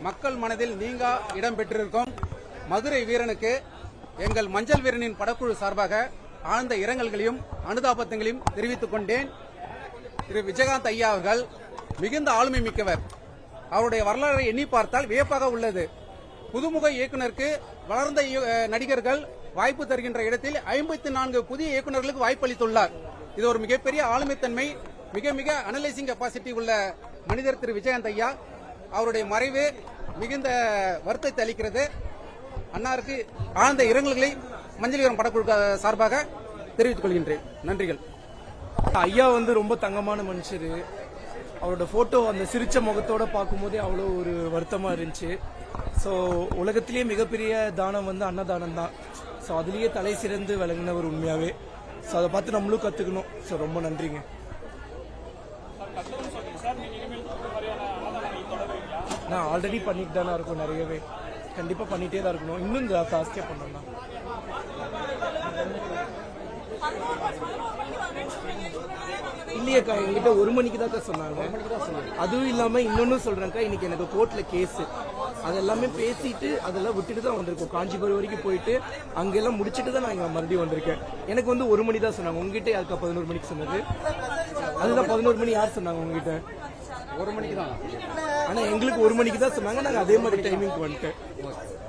மக்கள் மனதில் நீங்கா இடம் பெற்றிருக்கும். மதுரை வீரனுக்கு எங்கள் மஞ்சள் வீரனின் படக்குழு சார்பாக ஆழ்ந்த இரங்கல்களையும் அனுதாபத்தங்களையும் தெரிவித்துக் கொண்டேன். திரு விஜயகாந்த் ஐயா அவர்கள் மிகுந்த ஆளுமை மிக்கவர். அவருடைய வரலாறை எண்ணி பார்த்தால் வியப்பாக உள்ளது. புதுமுக இயக்குனருக்கு வளர்ந்த இய- நடிகர்கள் வாய்ப்பு தருகின்ற இடத்தில் ஐம்பத்தி நான்கு புதிய இயக்குனர்களுக்கு வாய்ப்பளித்துள்ளார். இது ஒரு மிகப்பெரிய ஆளுமைத்தன்மை மிக மிக அனலைசிங் கெப்பாசிட்டி உள்ள மனிதர் திரு விஜயகாந்த் ஐயா. அவருடைய மறைவு மிகுந்த வருத்தத்தை அளிக்கிறது. அன்னாருக்கு ஆழ்ந்த இரங்கல்களை மஞ்சள் படக்குழு சார்பாக தெரிவித்துக் கொள்கின்றேன். நன்றிகள். ஐயா வந்து ரொம்ப தங்கமான மனுஷர். அவரோட போட்டோ அந்த சிரிச்ச முகத்தோட பார்க்கும்போதே அவ்வளோ ஒரு வருத்தமாக இருந்துச்சு. ஸோ உலகத்திலேயே மிகப்பெரிய தானம் வந்து அன்னதானம் தான். ஸோ அதுலேயே தலை சிறந்து விளங்கினவர் உண்மையாகவே ஸோ அதை பார்த்து நம்மளும் கற்றுக்கணும் ஸோ ரொம்ப நன்றிங்க. நான் ஆல்ரெடி பண்ணிட்டு தானே இருக்கும் நிறையவே. கண்டிப்பாக பண்ணிட்டே தான் இருக்கணும். இன்னும் ஜா- ஜாஸ்தியாக பண்ணணும் இல்லையக்கா என்கிட்ட ஒரு மணிக்கு தான் சொன்னாங்க. அதுவும் இல்லாம இன்னொன்னு சொல்றேன்க்கா இன்னைக்கு எனக்கு கோர்ட்ல கேஸ் அதெல்லாமே பேசிட்டு அதெல்லாம் விட்டுட்டு தான் வந்திருக்கோம். காஞ்சிபுரம் வரைக்கும் போயிட்டு அங்கெல்லாம் முடிச்சுட்டு தான் நான் இங்க மறுபடியும் வந்திருக்கேன். எனக்கு வந்து ஒரு மணி தான் சொன்னாங்க. உங்ககிட்ட யாருக்கா பதினோரு மணிக்கு சொன்னது? அதுதான் பதினோரு மணி யார் சொன்னாங்க உங்ககிட்ட? ஒரு மணிக்கு தான். ஆனா எங்களுக்கு ஒரு மணிக்கு தான் சொன்னாங்க. நாங்க அதே மாதிரி டைமிங்க்கு வந்துட்டேன்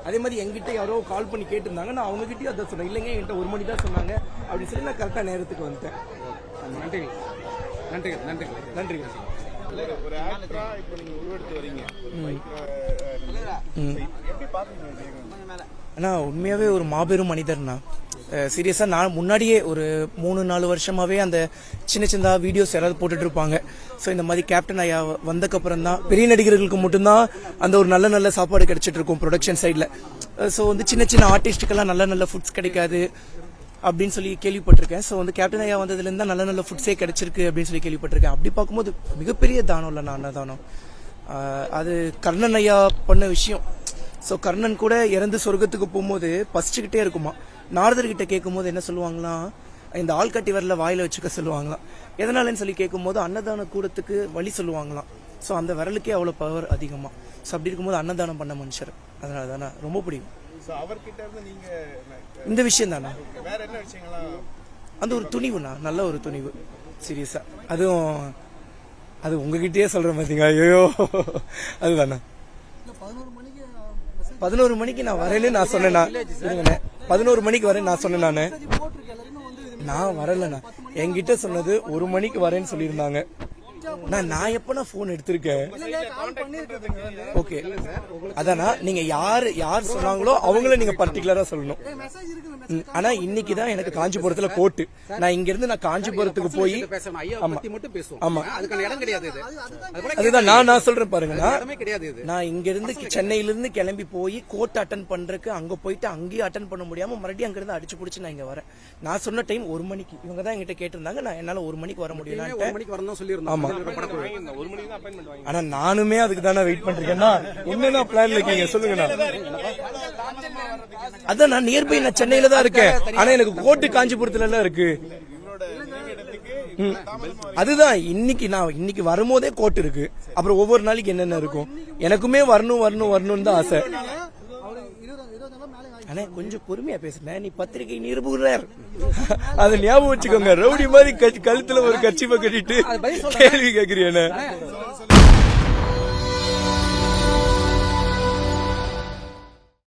அதே மாதிரி எங்கிட்ட யாரோ கால் பண்ணி கேட்டிருந்தாங்க. நான் அவங்க கிட்டயும் அதான் சொன்னேன். இல்லைங்க என்கிட்ட ஒரு மணி தான் சொன்னாங்க. அப்படின்னு சொல்லி நான் கரெக்டா நேரத்துக்கு வந்துட்டேன். நன்றிகள் நன்றிகள் நன்றிகள் நன்றிங்க. ஒரு ஆக்டரா இப்போ நீங்க உருவெடுத்து வரீங்க. எப்படி பாக்குறீங்க அண்ணா உண்மையாவே ஒரு மாபெரும் மனிதர்ண்ணா. சீரியஸாக நான் முன்னாடியே ஒரு மூணு நாலு வருஷமாகவே அந்த சின்ன சின்ன வீடியோஸ் யாராவது போட்டுட்டு இருப்பாங்க. ஸோ இந்த மாதிரி கேப்டன் ஐயா வந்தக்கப்புறம் தான் பெரிய நடிகர்களுக்கு மட்டும்தான் அந்த ஒரு நல்ல நல்ல சாப்பாடு கிடைச்சிட்டு இருக்கும் ப்ரொடக்ஷன் சைடில் ஸோ வந்து சின்ன சின்ன ஆர்டிஸ்ட்டுக்கெல்லாம் நல்ல நல்ல ஃபுட்ஸ் கிடைக்காது அப்படின்னு சொல்லி கேள்விப்பட்டிருக்கேன். ஸோ வந்து கேப்டன் ஐயா வந்ததுலேருந்து தான் நல்ல நல்ல ஃபுட்ஸே கிடைச்சிருக்கு அப்படின்னு சொல்லி கேள்விப்பட்டிருக்கேன். அப்படி பார்க்கும்போது மிகப்பெரிய தானம் இல்லை நான் அன்னதானம் அது கர்ணன் ஐயா பண்ண விஷயம். ஸோ கர்ணன் கூட இறந்து சொர்க்கத்துக்கு போகும்போது பசிச்சுக்கிட்டே இருக்குமா? நாரதர்கிட்ட கேட்கும்போது என்ன சொல்லுவாங்களாம் இந்த ஆள்கட்டி வரல வாயில வச்சுக்க சொல்லுவாங்களாம் எதனாலன்னு சொல்லி கேட்கும்போது அன்னதான கூடத்துக்கு வழி சொல்லுவாங்களாம். ஸோ அந்த விரலுக்கே அவ்வளோ பவர் அதிகமாக ஸோ அப்படி இருக்கும்போது அன்னதானம் பண்ண மனுஷர். அதனால தானே? ரொம்ப பிடிக்கும். இந்த விஷயம் தானே? வேற என்ன விஷயங்கள்லாம் அந்த ஒரு துணிவுண்ணா? நல்ல ஒரு துணிவு. சீரியஸா அதுவும் அது உங்ககிட்டயே சொல்றேன் பாத்தீங்க ஐயோ அதுதாண்ணா பதினோரு மணிக்கு நான் வரேன்னு நான் சொன்னேண்ணா. பதினோரு மணிக்கு வரேன் நான் சொன்னேன் நான். வரலண்ணா என்கிட்ட சொன்னது ஒரு மணிக்கு வரேன்னு சொல்லியிருந்தாங்க. நான் நான் எப்பனா போன் எடுத்திருக்கேன்? ஓகே அதானா நீங்க யாரு யார் சொன்னாங்களோ அவங்கள நீங்க பர்டிகுலரா சொல்லணும். ஆனா இன்னைக்கு தான் எனக்கு காஞ்சிபுரத்துல கோட்டு நான் இங்க இருந்து நான் காஞ்சிபுரத்துக்கு போய் பேசணும் ஐயா பத்தி மட்டும் பேசுவோம் ஆமா. அதுதான் நான் நான் சொல்றேன் இது நான் இங்க இருந்து சென்னையில இருந்து கிளம்பி போய் கோர்ட் அட்டன் பண்றதுக்கு அங்க போயிட்டு அங்கேயும் அட்டன் பண்ண முடியாம மறுபடியும் அங்க இருந்து அடிச்சு புடிச்சு நான் இங்க வரேன் நான் சொன்ன டைம் ஒரு மணிக்கு இவங்க தான் என்கிட்ட கேட்டிருந்தாங்க நான் என்னால ஒரு மணிக்கு வர முடியல மணிக்கு வரணும் சொல்லியிருந்தோம் ஆமா. ஆனா நானுமே அதுக்கு தானே வெயிட் பண்றேன்னா என்னென்ன பிளான்ல இருக்கீங்க சொல்லுங்கண்ணா அதான் நான் நியர்பை நான் சென்னையில தான் இருக்கேன். ஆனா எனக்கு கோட்டு காஞ்சிபுரத்துல எல்லாம் இருக்கு. அதுதான் இன்னைக்கு நான் இன்னைக்கு வரும்போதே கோட் இருக்கு. அப்புறம் ஒவ்வொரு நாளைக்கு என்னென்ன இருக்கும்? எனக்குமே வரணும் வரணும் வரணும்னு தான் ஆசை. அண்ணே கொஞ்சம் பொறுமையா பேசுனேன் நீ பத்திரிகை நிருபுகிறார் அதை ஞாபகம் வச்சுக்கோங்க. ரவுடி மாதிரி கழுத்துல ஒரு கட்சி கட்டிட்டு கேள்வி கேக்குறீங்க